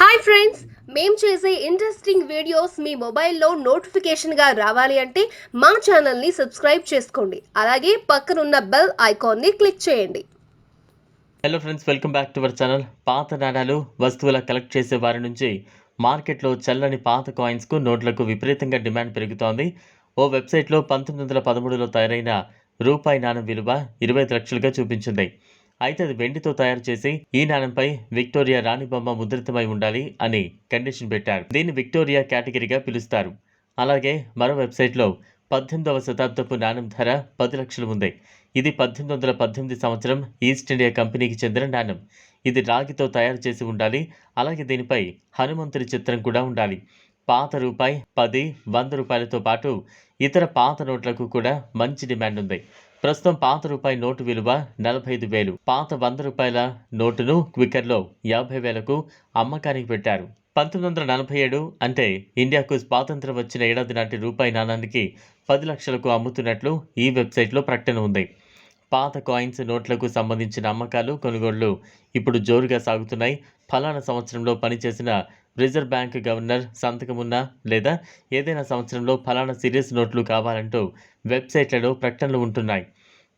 Hi friends మేము చేసే interesting videos మీ మొబైల్లో నోటిఫికేషన్గా రావాలి అంటే మా ఛానల్ని సబ్స్క్రైబ్ చేసుకోండి. అలాగే పక్కనున్న బెల్ ఐకాన్ని క్లిక్ చేయండి. Hello friends welcome back to our channel పాత నాణాలు వస్తువుల కలెక్ట్ చేసే వారి నుంచి మార్కెట్లో చల్లని పాత కాయిన్స్కు నోట్లకు విపరీతంగా డిమాండ్ పెరుగుతోంది. ఓ వెబ్సైట్లో పంతొమ్మిది వందల పదమూడులో తయారైన రూపాయి నాణం విలువ ఇరవై లక్షలుగా చూపించింది. అయితే అది వెండితో తయారు చేసి ఈ నాణంపై విక్టోరియా రాణి బొమ్మ ముద్రితమై ఉండాలి అని కండిషన్ పెట్టారు. దీన్ని విక్టోరియా కేటగిరీగా పిలుస్తారు. అలాగే మరో వెబ్సైట్లో పద్దెనిమిదవ శతాబ్దపు నాణం ధర పది లక్షలు ఉంది. ఇది పద్దెనిమిది వందల పద్దెనిమిది సంవత్సరం ఈస్ట్ ఇండియా కంపెనీకి చెందిన నాణం ఇది రాగితో తయారు చేసి ఉండాలి. అలాగే దీనిపై హనుమంతుడి చిత్రం కూడా ఉండాలి. పాత రూపాయి పది వంద రూపాయలతో పాటు ఇతర పాత నోట్లకు కూడా మంచి డిమాండ్ ఉంది. ప్రస్తుతం పాత రూపాయి నోటు విలువ నలభై ఐదు వేలు. పాత వంద రూపాయల నోటును క్విక్కర్లో యాభై వేలకు అమ్మకానికి పెట్టారు. పంతొమ్మిది వందల నలభై ఏడు అంటే ఇండియాకు స్వాతంత్రం వచ్చిన ఏడాది నాటి రూపాయి నాణానికి పది లక్షలకు అమ్ముతున్నట్లు ఈ వెబ్సైట్లో ప్రకటన ఉంది. పాత కాయిన్స్ నోట్లకు సంబంధించిన అమ్మకాలు కొనుగోళ్ళు ఇప్పుడు జోరుగా సాగుతున్నాయి. ఫలానా సంవత్సరంలో పనిచేసిన రిజర్వ్ బ్యాంక్ గవర్నర్ సంతకమున్న లేదా ఏదైనా సంవత్సరంలో ఫలానా సీరియస్ నోట్లు కావాలంటూ వెబ్సైట్లలో ప్రకటనలు ఉంటున్నాయి.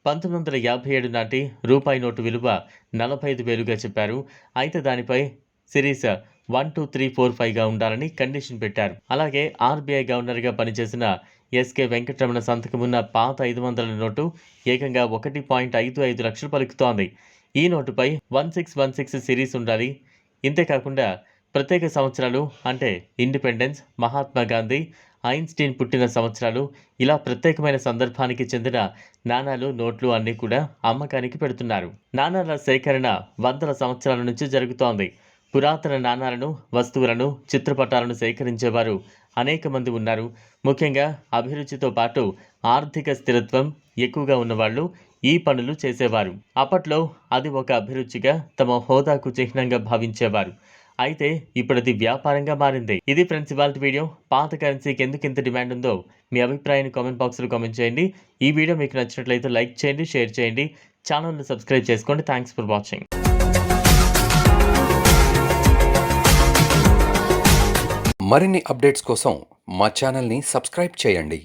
పంతొమ్మిది వందల యాభై ఏడు నాటి రూపాయి నోటు విలువ నలభై ఐదు వేలుగా చెప్పారు. అయితే దానిపై series one two three four ఫైవ్గా ఉండాలని కండిషన్ పెట్టారు. అలాగే ఆర్బీఐ గవర్నర్గా పనిచేసిన ఎస్కే వెంకటరమణ సంతకమున్న పాత ఐదు వందల నోటు ఏకంగా ఒకటి పాయింట్ ఐదు ఐదు లక్షలు పలుకుతోంది. ఈ నోటుపై one six one six series ఉండాలి. ఇంతేకాకుండా ప్రత్యేక సంవత్సరాలు అంటే ఇండిపెండెన్స్ మహాత్మా గాంధీ ఐన్స్టీన్ పుట్టిన సంవత్సరాలు ఇలా ప్రత్యేకమైన సందర్భానికి చెందిన నాణాలు నోట్లు అన్నీ కూడా అమ్మకానికి పెడుతున్నారు. నాణాల సేకరణ వందల సంవత్సరాల నుంచి జరుగుతోంది. పురాతన నాణాలను వస్తువులను చిత్రపటాలను సేకరించేవారు అనేక మంది ఉన్నారు. ముఖ్యంగా అభిరుచితో పాటు ఆర్థిక స్థిరత్వం ఎక్కువగా ఉన్నవాళ్ళు ఈ పనులు చేసేవారు. అప్పట్లో అది ఒక అభిరుచిగా తమ హోదాకు చిహ్నంగా భావించేవారు. అయితే ఇప్పుడు అది వ్యాపారంగా మారింది. ఇది ఫ్రెండ్స్ ఇవాళ వీడియో. పాత కరెన్సీకి ఎందుకు ఇంత డిమాండ్ ఉందో మీ అభిప్రాయాన్ని కామెంట్ బాక్స్లో కామెంట్ చేయండి. ఈ వీడియో మీకు నచ్చినట్లయితే లైక్ చేయండి షేర్ చేయండి. ఛానల్ని సబ్స్క్రైబ్ చేసుకోండి. Thanks for watching. మరిన్ని అప్డేట్స్ కోసం మా ఛానల్ని సబ్స్క్రైబ్ చేయండి.